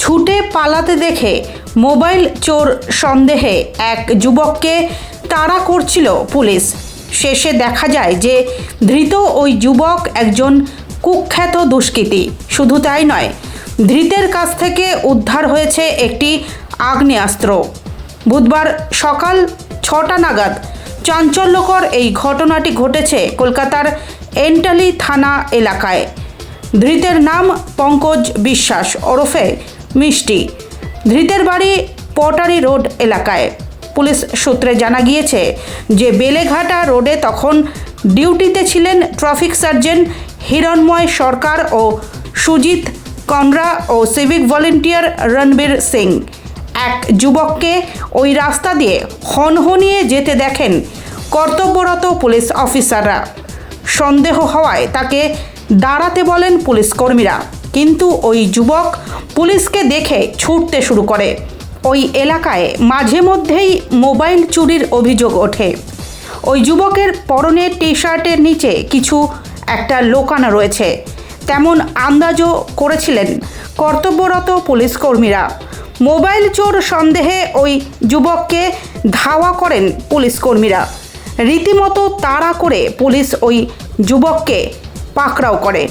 ছুটে পালাতে দেখে মোবাইল চোর সন্দেহে এক যুবককে তাড়া করছিল পুলিশ। শেষে দেখা যায় যে ধৃত ওই যুবক একজন কুখ্যাত দুষ্কৃতী। শুধু তাই নয়, ধৃতের কাছ থেকে উদ্ধার হয়েছে একটি আগ্নেয়াস্ত্র। বুধবার সকাল ছটা নাগাদ চাঞ্চল্যকর এই ঘটনাটি ঘটেছে কলকাতার এন্টালি থানা এলাকায়। ধৃতের নাম পঙ্কজ বিশ্বাস ওরফে মিষ্টি। ধৃতের বাড়ি পটারি রোড এলাকায়। পুলিশ সূত্রে জানা গিয়েছে যে বেলেঘাটা রোডে তখন ডিউটিতে ছিলেন ট্রাফিক সার্জেন্ট হিরণময় সরকার ও সুজিত কনরা ও সিভিক ভলেন্টিয়ার রণবীর সিং। এক যুবককে ওই রাস্তা দিয়ে হনহনিয়ে যেতে দেখেন কর্তব্যরত পুলিশ অফিসাররা। সন্দেহ হওয়ায় তাকে দাঁড়াতে বলেন পুলিশ কর্মীরা। কিন্তু ওই যুবক পুলিশকে দেখে ছুটতে শুরু করে। ওই এলাকায় মাঝে মধ্যেই মোবাইল চুরির অভিযোগ ওঠে। ওই যুবকের পরনের টি শার্টের নিচে কিছু একটা লোকানো রয়েছে। তেমন আন্দাজও করেছিলেন কর্তব্যরত পুলিশ কর্মীরা। মোবাইল চোর সন্দেহে ওই যুবককে ধাওয়া করেন পুলিশ কর্মীরা। রীতিমতো তাড়া করে পুলিশ ওই যুবককে পাকড়াও করে।